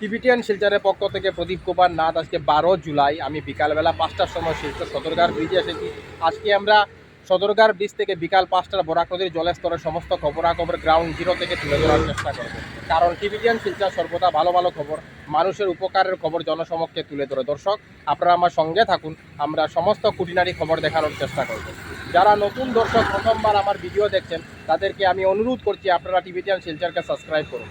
Tibetan শিলচরের পক্ষ থেকে প্রদীপ কুমার নাথ, আজকে বারো জুলাই। আমি বিকালবেলা পাঁচটার সময় শিলচর সদরঘাট ব্রিজে এসেছি। আজকে আমরা সদরঘাট ব্রিজ থেকে বিকাল পাঁচটার বরাক নদীর জলের স্তরের সমস্ত খবরাখবর গ্রাউন্ড জিরো থেকে তুলে ধরার চেষ্টা করব। কারণ টিবিটিয়ান শিলচর সর্বদা ভালো ভালো খবর, মানুষের উপকারের খবর জনসমক্ষে তুলে ধরে। দর্শক, আপনারা আমার সঙ্গে থাকুন, আমরা সমস্ত কুটিনারি খবর দেখানোর চেষ্টা করব। যারা নতুন দর্শক, প্রথমবার আমার ভিডিও দেখছেন, তাদেরকে আমি অনুরোধ করছি, আপনারা টিবিটিয়ান শিলচরকে সাবস্ক্রাইব করুন।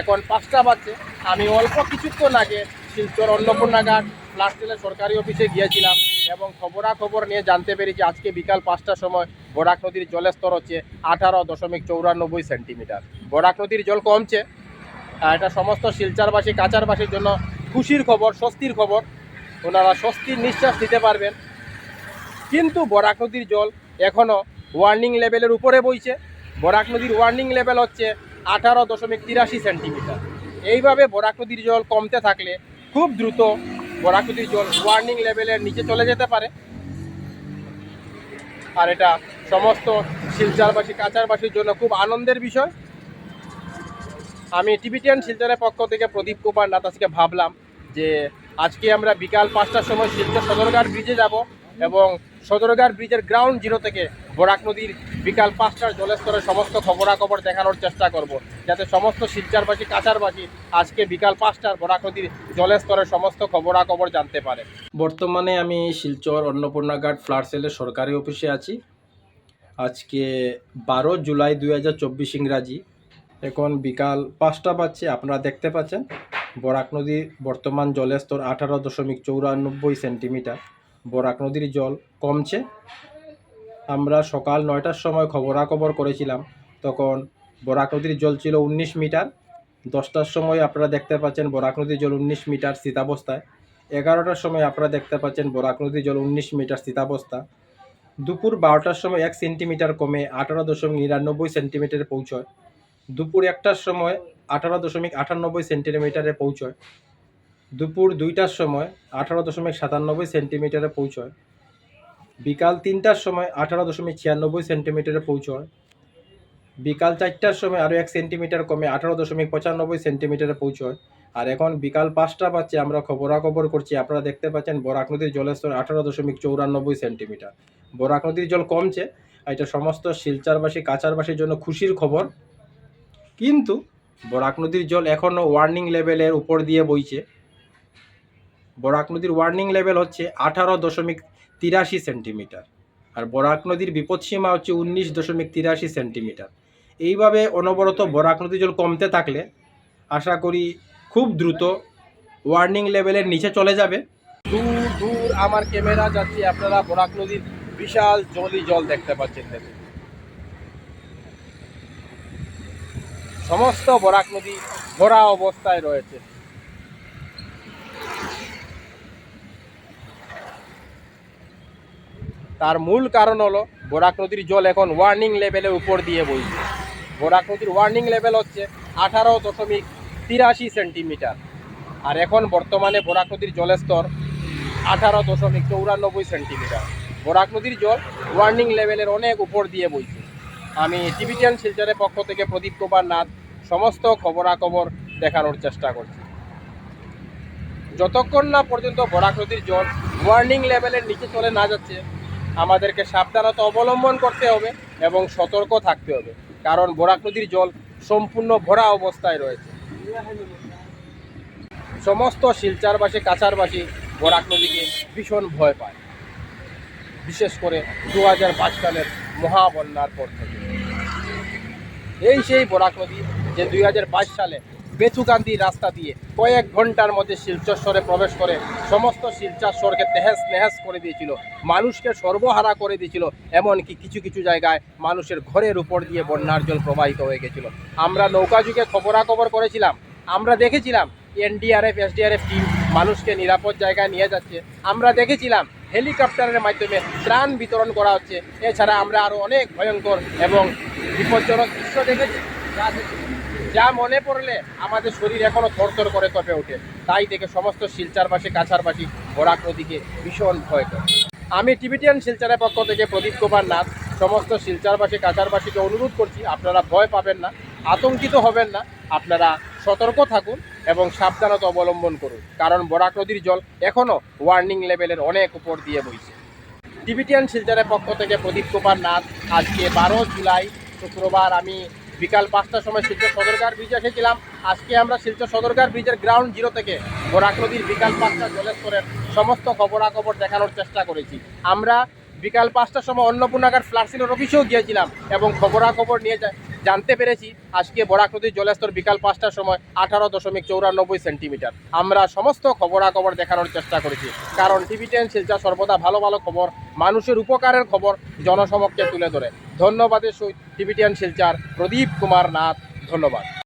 এখন পাঁচটা বাজছে। আমি অল্প কিছুক্ষণ আগে শিলচর অন্নপূর্ণাঘাট ফ্লাস্টেলের সরকারি অফিসে গিয়েছিলাম এবং খবরাখবর নিয়ে জানতে পেরেছি আজকে বিকাল পাঁচটার সময় বরাক নদীর জলের স্তর হচ্ছে আঠারো দশমিক চৌরানব্বই সেন্টিমিটার। বরাক নদীর জল কমছে। এটা সমস্ত শিলচারবাসী, কাচারবাসীর জন্য খুশির খবর, স্বস্তির খবর। ওনারা স্বস্তির নিঃশ্বাস নিতে পারবেন। কিন্তু বরাক নদীর জল এখনও ওয়ার্নিং লেভেলের উপরে বইছে। বরাক নদীর ওয়ার্নিং লেভেল হচ্ছে আঠারো দশমিক তিরাশি সেন্টিমিটার। এইভাবে বরাক জল কমতে থাকলে খুব দ্রুত বরাক জল ওয়ার্নিং লেভেলের নিচে চলে যেতে পারে। আর এটা সমস্ত শিলচারবাসী, কাচারবাসীর জন্য খুব আনন্দের বিষয়। আমি টিবিটিয়ান শিলচরের পক্ষ থেকে প্রদীপ কুমার আজকে ভাবলাম যে আজকে আমরা বিকাল পাঁচটার সময় শিলচর সদরঘাট ব্রিজে যাব। এবং সদরঘাট ব্রিজের গ্রাউন্ড জিরো থেকে বরাক নদীর বিকাল পাঁচটার জলস্তরের সমস্ত খবরাখবর দেখানোর চেষ্টা করব। যাতে সমস্ত শিলচারবাসী, কাচারবাসী আজকে বিকাল পাঁচটার বরাক নদীর জলস্তরের সমস্ত খবরাখবর জানতে পারে। বর্তমানে আমি শিলচর অন্নপূর্ণাঘাট ফ্লাড সেলের সরকারি অফিসে আছি। আজকে বারো জুলাই দুই হাজার চব্বিশ ইংরাজি। এখন বিকাল পাঁচটা বাজছে, আপনারা দেখতে পাচ্ছেন। বরাক নদীর বর্তমান জলের স্তর আঠারো দশমিক চৌরানব্বই সেন্টিমিটার। বরাক নদীর জল কমছে। আমরা সকাল নয়টার সময় খবরাখবর করেছিলাম। তখন বরাক নদীর জল ছিল উনিশ মিটার। দশটার সময় আপনারা দেখতে পাচ্ছেন বরাক নদীর জল উনিশ মিটার স্থিতাবস্থায়। এগারোটার সময় আপনারা দেখতে পাচ্ছেন বরাক নদীর জল উনিশ মিটার স্থিতাবস্থা। দুপুর বারোটার সময় এক সেন্টিমিটার কমে আঠারো দশমিক নিরানব্বই সেন্টিমিটারে পৌঁছয়। দুপুর একটার সময় আঠারো দশমিক আটানব্বই সেন্টিমিটারে পৌঁছয়। দুপুর দুইটার সময় আঠারো দশমিক সাতানব্বই সেন্টিমিটারে পৌঁছয়। বিকাল তিনটার সময় আঠারো দশমিক ছিয়ানব্বই সেন্টিমিটারে পৌঁছয়। বিকাল চারটার সময় আরও এক সেন্টিমিটার কমে আঠারো দশমিক পঁচানব্বই সেন্টিমিটারে পৌঁছয়। আর এখন বিকাল পাঁচটা বাজছে, আমরা খবরাখবর করছি। আপনারা দেখতে পাচ্ছেন বরাক নদীর জলের স্তর আঠারো দশমিক চৌরানব্বই সেন্টিমিটার। বরাক নদীর জল কমছে, এটা সমস্ত শিলচারবাসী কাচারবাসীর জন্য খুশির খবর। কিন্তু বরাক নদীর জল এখনও ওয়ার্নিং লেভেলের উপর দিয়ে বইছে। বরাক নদীর ওয়ার্নিং লেভেল হচ্ছে আঠারো দশমিক তিরাশি সেন্টিমিটার আর বরাক নদীর বিপদসীমা হচ্ছে উনিশ দশমিক তিরাশি সেন্টিমিটার এইভাবে অনবরত বরাক নদীর জল কমতে থাকলে আশা করি খুব দ্রুত ওয়ার্নিং লেভেলের নিচে চলে যাবে। দূর দূর আমার ক্যামেরা যাচ্ছে, আপনারা বরাক নদীর বিশাল জলই জল দেখতে পাচ্ছেন সমস্ত বরাক নদী ভরা অবস্থায় রয়েছে। তার মূল কারণ হলো বরাক নদীর জল এখন ওয়ার্নিং লেভেলের উপর দিয়ে বইছে। বরাক নদীর ওয়ার্নিং লেভেল হচ্ছে আঠারো দশমিক তিরাশি সেন্টিমিটার আর এখন বর্তমানে বরাক নদীর জলের স্তর আঠারো দশমিক চৌরানব্বই সেন্টিমিটার বরাক নদীর জল ওয়ার্নিং লেভেলের অনেক উপর দিয়ে বইছে। আমি টিভিটিয়ান শিলচরের পক্ষ থেকে প্রদীপ কুমার নাথ সমস্ত খবরাখবর দেখানোর চেষ্টা করছি। যতক্ষণ না পর্যন্ত বরাক নদীর জল ওয়ার্নিং লেভেলের নিচে চলে না যাচ্ছে আমাদেরকে সাবধানতা অবলম্বন করতে হবে এবং সতর্ক থাকতে হবে। কারণ বরাক নদীর জল সম্পূর্ণ ভরা অবস্থায় রয়েছে। সমস্ত শিলচারবাসী, কাছারবাসী বরাক নদীকে ভীষণ ভয় পায়। বিশেষ করে দু হাজার বাইশ সালের মহাবন্যার পর থেকে। এই সেই বরাক নদী যে দুই হাজার বাইশ সালে বেচুকান্দি রাস্তা দিয়ে কয়েক ঘণ্টার মধ্যে শিলচর প্রবেশ করে সমস্ত শিলচর শহরকে তেহেস নেহেস করে দিয়েছিল। মানুষকে সর্বহারা করে দিয়েছিল। এমনকি কিছু কিছু জায়গায় মানুষের ঘরের উপর দিয়ে বন্যার জল প্রবাহিত হয়ে গেছিল। আমরা নৌকা যুগে খবরাখবর করেছিলাম। আমরা দেখেছিলাম এনডিআরএফ, এসডিআরএফ টিম মানুষকে নিরাপদ জায়গায় নিয়ে যাচ্ছে। আমরা দেখেছিলাম হেলিকপ্টারের মাধ্যমে ত্রাণ বিতরণ করা হচ্ছে। এছাড়া আমরা আরও অনেক ভয়ঙ্কর এবং বিপজ্জনক দৃশ্য দেখেছি। যা মনে পড়লে আমাদের শরীর এখনও থরথর করে কপে ওঠে। তাই থেকে সমস্ত শিলচারবাসী, কাছারবাসী বরাক নদীকে ভীষণ ভয় করে। আমি টিবিটিয়ান শিলচারের পক্ষ থেকে প্রদীপ কুমার নাথ, সমস্ত শিলচারবাসী, কাছারবাসীকে অনুরোধ করছি, আপনারা ভয় পাবেন না, আতঙ্কিত হবেন না, আপনারা সতর্ক থাকুন এবং সাবধানতা অবলম্বন করুন, কারণ বরাক নদীর জল এখনও ওয়ার্নিং লেভেলের অনেক উপর দিয়ে বইছে। টিবিটিয়ান শিলচারের পক্ষ থেকে প্রদীপ কুমার নাথ, আজকে বারো জুলাই, শুক্রবার আমি বিকাল পাঁচটার সময় শিলচর সদরকার ব্রিজে এসেছিলাম। আজকে আমরা শিলচর সদরকার ব্রিজের গ্রাউন্ড জিরো থেকে বরাক নদীর বিকাল পাঁচটা জলেশ্বরের সমস্ত খবরাখবর দেখানোর চেষ্টা করেছি। আমরা বিকাল পাঁচটার সময় অন্নপূর্ণাঘাট ফ্লাক্সিলের অফিসেও গিয়েছিলাম এবং খবরাখবর নিয়ে জানতে পেরেছি আজকে বরাক নদীর জলস্তর বিকাল পাঁচটার সময় আঠারো দশমিক চৌরানব্বই সেন্টিমিটার। আমরা সমস্ত খবরাখবর দেখানোর চেষ্টা করেছি। কারণ টিভি টেন শিলচর সর্বদা ভালো ভালো খবর, মানুষের উপকারের খবর জনসমক্ষে তুলে ধরে। ধন্যবাদের সহিত টিভি টেন শিলচার প্রদীপ কুমার নাথ ধন্যবাদ।